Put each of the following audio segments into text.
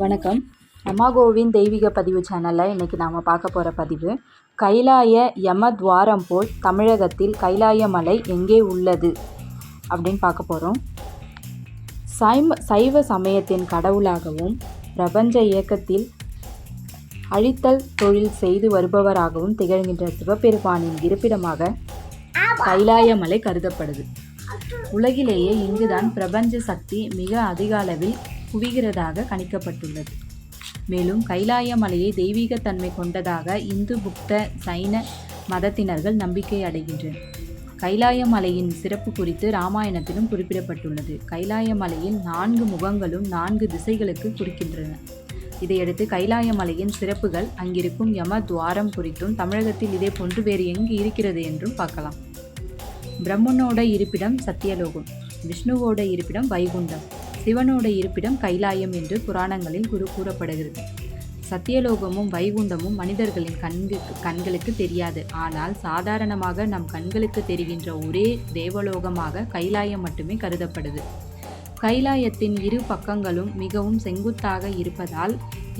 வணக்கம். அம்மாகோவின் தெய்வீக பதிவு சேனலில் இன்றைக்கி நாம் பார்க்க போகிற பதிவு கைலாய யமத்வாரம் போல் தமிழகத்தில் கைலாய மலை எங்கே உள்ளது அப்படின்னு பார்க்க போகிறோம் சைம சைவ சமயத்தின் கடவுளாகவும் பிரபஞ்ச இயக்கத்தில் அழித்தல் தொழில் செய்து வருபவராகவும் திகழ்கின்ற சிவபெருமானின் இருப்பிடமாக கைலாய மலை கருதப்படுது. உலகிலேயே இங்குதான் பிரபஞ்ச சக்தி மிக அதிக அளவில் குவிகிறதாக கணிக்கப்பட்டுள்ளது. மேலும் கைலாய மலையை தெய்வீகத்தன்மை கொண்டதாக இந்து புத்த சைன மதத்தினர்கள் நம்பிக்கை அடைகின்றனர். கைலாய மலையின் சிறப்பு குறித்து ராமாயணத்திலும் குறிப்பிடப்பட்டுள்ளது. கைலாய மலையில் நான்கு முகங்களும் நான்கு திசைகளுக்கு குறிக்கின்றன. இதையடுத்து கைலாய மலையின் சிறப்புகள் அங்கிருக்கும் யம துவாரம் குறித்தும் தமிழகத்தில் இதே போன்று வேறு எங்கு இருக்கிறது என்றும் பார்க்கலாம். பிரம்மனோட இருப்பிடம் சத்தியலோகம் விஷ்ணுவோட இருப்பிடம் வைகுண்டம். சிவனோட இருப்பிடம் கைலாயம் என்று புராணங்களில் குரு கூறப்படுகிறது. சத்தியலோகமும் வைகுண்டமும் மனிதர்களின் கண்கு கண்களுக்கு தெரியாது. ஆனால் சாதாரணமாக நம் கண்களுக்கு தெரிகின்ற ஒரே தேவலோகமாக கைலாயம் மட்டுமே கருதப்படுது. கைலாயத்தின் இரு பக்கங்களும் மிகவும் செங்குத்தாக இருப்பதால்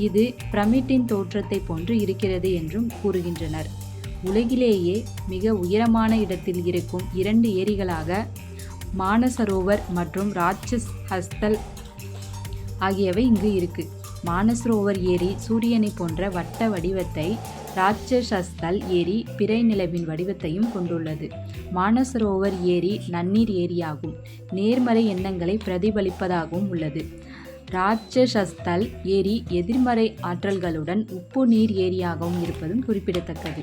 இது பிரமிட்டின் தோற்றத்தை போன்று இருக்கிறது என்றும் கூறுகின்றனர். உலகிலேயே மிக உயரமான இடத்தில் இருக்கும் இரண்டு ஏரிகளாக மானசரோவர் மற்றும் ராட்சஸ் ஹஸ்தல் ஆகியவை இங்கு இருக்கு. மானசரோவர் ஏரி சூரியனை போன்ற வட்ட வடிவத்தை ராட்சசஸ்தல் ஏரி பிறை நிலவின் வடிவத்தையும் கொண்டுள்ளது. மானசரோவர் ஏரி நன்னீர் ஏரியாகும். நேர்மறை எண்ணங்களை பிரதிபலிப்பதாகவும் உள்ளது. ராட்சசஸ்தல் ஏரி எதிர்மறை ஆற்றல்களுடன் உப்பு நீர் ஏரியாகவும் இருப்பதும் குறிப்பிடத்தக்கது.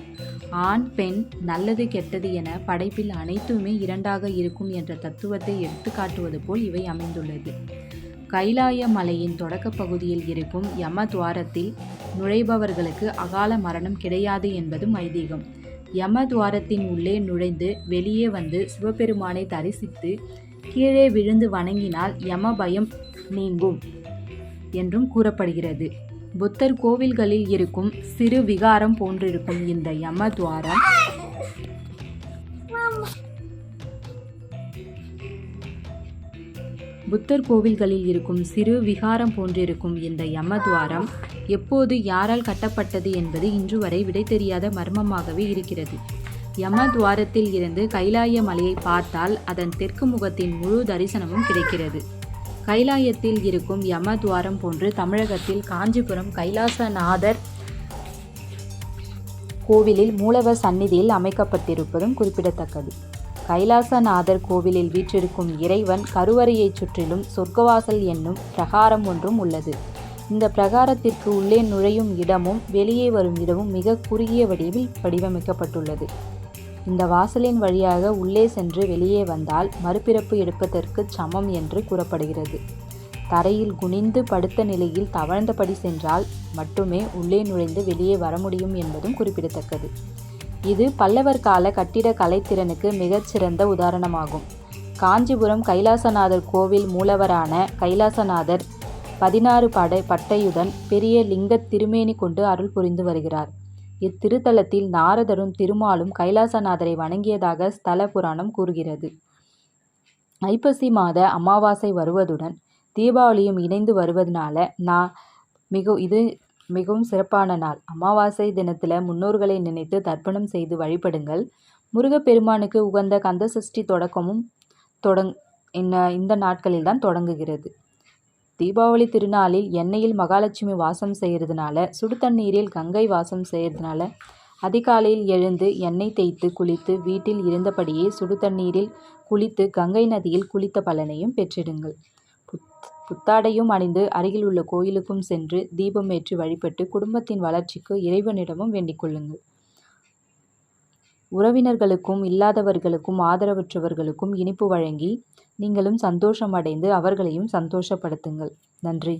ஆண் பெண் நல்லது கெட்டது என படைப்பில் அனைத்துமே இரண்டாக இருக்கும் என்ற தத்துவத்தை எடுத்துக்காட்டுவது போல் இவை அமைந்துள்ளது. கைலாய மலையின் தொடக்க பகுதியில் இருக்கும் யம துவாரத்தில் நுழைபவர்களுக்கு அகால மரணம் கிடையாது என்பதும் ஐதீகம். யம துவாரத்தின் உள்ளே நுழைந்து வெளியே வந்து சிவபெருமானை தரிசித்து கீழே விழுந்து வணங்கினால் யம பயம் நீங்கும் என்றும் கூறப்படுகிறது. புத்தர் கோவில்களில் இருக்கும் சிறு விகாரம் போன்றிருக்கும் இந்த யம துவாரம் புத்தர் கோவில்களில் இருக்கும் சிறு விகாரம் போன்றிருக்கும் இந்த யமத்வாரம் எப்போது யாரால் கட்டப்பட்டது என்பது இன்று வரை விடை தெரியாத மர்மமாகவே இருக்கிறது. யமதுவாரத்தில் இருந்து கைலாய மலையை பார்த்தால் அதன் தெற்கு முகத்தின் முழு தரிசனமும் கிடைக்கிறது. கைலாயத்தில் இருக்கும் யமதுவாரம் போன்று தமிழகத்தில் காஞ்சிபுரம் கைலாசநாதர் கோவிலில் மூலவர் சந்நிதியில் அமைக்கப்பட்டிருப்பதும் குறிப்பிடத்தக்கது. கைலாசநாதர் கோவிலில் வீற்றிருக்கும் இறைவன் கருவறையைச் சுற்றிலும் சொர்க்கவாசல் என்னும் பிரகாரம் ஒன்றும் உள்ளது. இந்த பிரகாரத்திற்கு உள்ளே நுழையும் இடமும் வெளியே வரும் இடமும் மிக குறுகிய வடிவில் வடிவமைக்கப்பட்டுள்ளது. இந்த வாசலின் வழியாக உள்ளே சென்று வெளியே வந்தால் மறுபிறப்பு எடுப்பதற்கு சமம் என்று கூறப்படுகிறது. தரையில் குனிந்து படுத்த நிலையில் தவழ்ந்தபடி சென்றால் மட்டுமே உள்ளே நுழைந்து வெளியே வர முடியும் என்பதும் குறிப்பிடத்தக்கது. இது பல்லவர் கால கட்டிட கலைத்திறனுக்கு மிகச்சிறந்த உதாரணமாகும். காஞ்சிபுரம் கைலாசநாதர் கோவில் மூலவரான கைலாசநாதர் பதினாறு படை பட்டையுடன் பெரிய லிங்க திருமேனி கொண்டு அருள் புரிந்து வருகிறார். இத்திருத்தலத்தில் நாரதரும் திருமாலும் கைலாசநாதரை வணங்கியதாக ஸ்தல புராணம் கூறுகிறது. ஐப்பசி மாத அமாவாசை வருவதுடன் தீபாவளியும் இணைந்து வருவதனால நான் மிக இது மிகவும் சிறப்பான நாள். அமாவாசை தினத்தில் முன்னோர்களை நினைத்து தர்ப்பணம் செய்து வழிபடுங்கள். முருகப்பெருமானுக்கு உகந்த கந்த சஷ்டி தொடக்கமும் தொடங் இந்த நாட்களில் தான் தொடங்குகிறது. தீபாவளி திருநாளில் எண்ணெயில் மகாலட்சுமி வாசம் செய்கிறதுனால சுடு தண்ணீரில் கங்கை வாசம் செய்கிறதுனால அதிகாலையில் எழுந்து எண்ணெய் தேய்த்து குளித்து வீட்டில் இருந்தபடியே சுடு தண்ணீரில் குளித்து கங்கை நதியில் குளித்த பலனையும் பெற்றிடுங்கள். புத் புத்தாடையும் அணிந்து அருகில் உள்ள கோயிலுக்கும் சென்று தீபம் ஏற்றி வழிபட்டு குடும்பத்தின் வளர்ச்சிக்கு இறைவனிடமும் வேண்டிக் கொள்ளுங்கள். உறவினர்களுக்கும் இல்லாதவர்களுக்கும் ஆதரவற்றவர்களுக்கும் இனிப்பு வழங்கி நீங்களும் சந்தோஷமடைந்து அவர்களையும் சந்தோஷப்படுத்துங்கள். நன்றி.